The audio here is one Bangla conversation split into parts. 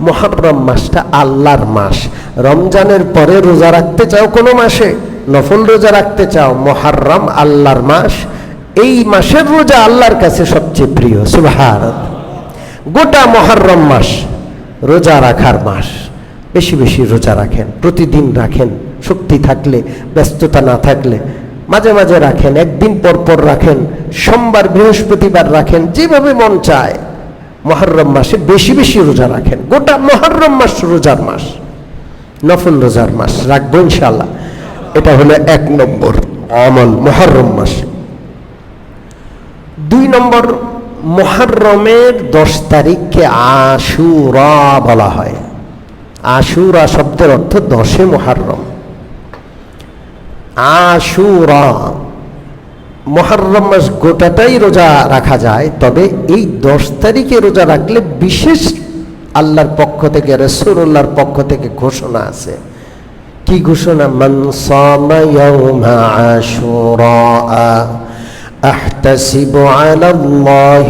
মহারম মাসটা আল্লাহর মাস। রমজানের পরে রোজা রাখতে চাও কোনো মাসে? নফল রোজা রাখতে চাও? মহারম আল্লাহর মাস। এই মাসের রোজা আল্লাহর কাছে সবচেয়ে প্রিয়। সুভার গোটা মহারম মাস রোজা রাখার মাস। বেশি বেশি রোজা রাখেন। প্রতিদিন রাখেন। শক্তি থাকলে, ব্যস্ততা না থাকলে মাঝে মাঝে রাখেন। একদিন পর পর রাখেন। সোমবার, বৃহস্পতিবার রাখেন। যেভাবে মন চায়। মহরম মাসে বেশি বেশি রোজা রাখেন। গোটা মহরম মাস রোজার মাস, নফল রোজার মাস, রাখব ইনশাল্লাহ এটা হলো এক নম্বর আমল মহরম মাস। দুই নম্বর, মহরমের দশ তারিখকে আশুরা বলা হয়। আশুরা শব্দের অর্থ দশে মহরম। আশুরা মহরম মাস গোটাটাই রোজা রাখা যায় তবে এই দশ তারিখে রোজা রাখলে বিশেষ আল্লাহর পক্ষ থেকে রসুল্লাহর পক্ষ থেকে ঘোষণা আছে কি ঘোষণা মান সামা ইয়াউমা আশুরা أحتسب على الله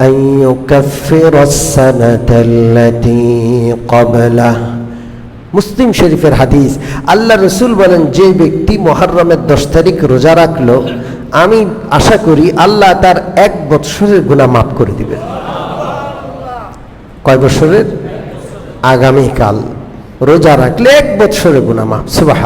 أن يكفر السنة التي قبله মুসলিম শরীফের হাদিস, আল্লাহ রসুল বলেন, যে ব্যক্তি মহরমের দশ তারিখ রোজা রাখল, আমি আশা করি আল্লাহ তার এক বৎসরের গুণা মাফ করে দিবে। কয় বছরের আগামীকাল। রোজা রাখলে এক বৎসরের গুণা মাফ সুবাহ